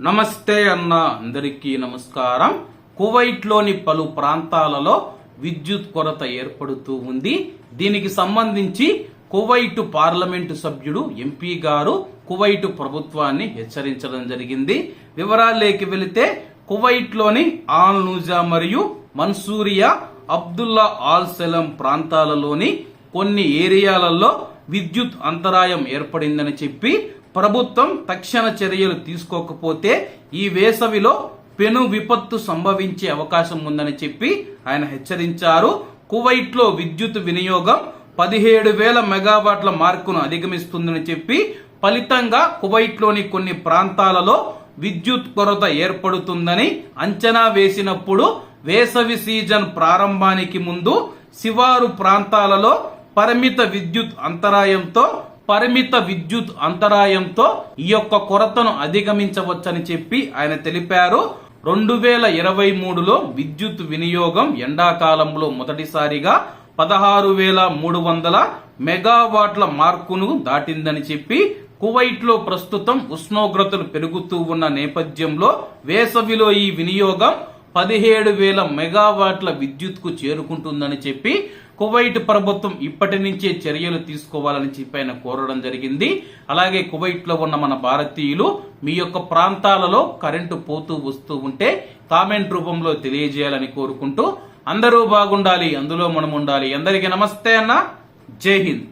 నమస్తే అన్న అందరికీ నమస్కారం. కువైట్లోని పలు ప్రాంతాలలో విద్యుత్ కొరత ఏర్పడుతూ ఉంది. దీనికి సంబంధించి కువైట్ పార్లమెంటు సభ్యుడు ఎంపీ గారు కువైట్ ప్రభుత్వాన్ని హెచ్చరించడం జరిగింది. వివరాలేకి వెళితే కువైట్లోని ఆల్ నూజా మరియు మన్సూరియా అబ్దుల్లా ఆల్ సెలం ప్రాంతాలలోని కొన్ని ఏరియాలలో విద్యుత్ అంతరాయం ఏర్పడిందని చెప్పి ప్రభుత్వం తక్షణ చర్యలు తీసుకోకపోతే ఈ వేసవిలో పెను విపత్తు సంభవించే అవకాశం ఉందని చెప్పి ఆయన హెచ్చరించారు. కువైట్లో విద్యుత్ వినియోగం పదిహేడు వేల మెగావాట్ల మార్కును అధిగమిస్తుందని చెప్పి ఫలితంగా కువైట్లోని కొన్ని ప్రాంతాలలో విద్యుత్ కొరత ఏర్పడుతుందని అంచనా వేసినప్పుడు వేసవి సీజన్ ప్రారంభానికి ముందు శివారు ప్రాంతాలలో పరిమిత విద్యుత్ అంతరాయంతో పరిమిత విద్యుత్ అంతరాయంతో ఈ యొక్క కొరతను అధిగమించవచ్చని చెప్పి ఆయన తెలిపారు. రెండు వేల ఇరవై మూడులో విద్యుత్ వినియోగం ఎండాకాలంలో మొదటిసారిగా పదహారు వేల మూడు వందల మెగావాట్ల మార్కును దాటిందని చెప్పి కువైట్లో ప్రస్తుతం ఉష్ణోగ్రతలు పెరుగుతూ ఉన్న నేపథ్యంలో వేసవిలో ఈ వినియోగం పదిహేడు వేల మెగావాట్ల విద్యుత్కు చేరుకుంటుందని చెప్పి కువైట్ ప్రభుత్వం ఇప్పటి నుంచే చర్యలు తీసుకోవాలని చెప్పి ఆయన కోరడం జరిగింది. అలాగే కువైట్లో ఉన్న మన భారతీయులు మీ యొక్క ప్రాంతాలలో కరెంటు పోతూ వస్తూ ఉంటే కామెంట్ రూపంలో తెలియజేయాలని కోరుకుంటూ అందరూ బాగుండాలి అందులో మనం ఉండాలి అందరికీ నమస్తే అన్న. జై హింద్.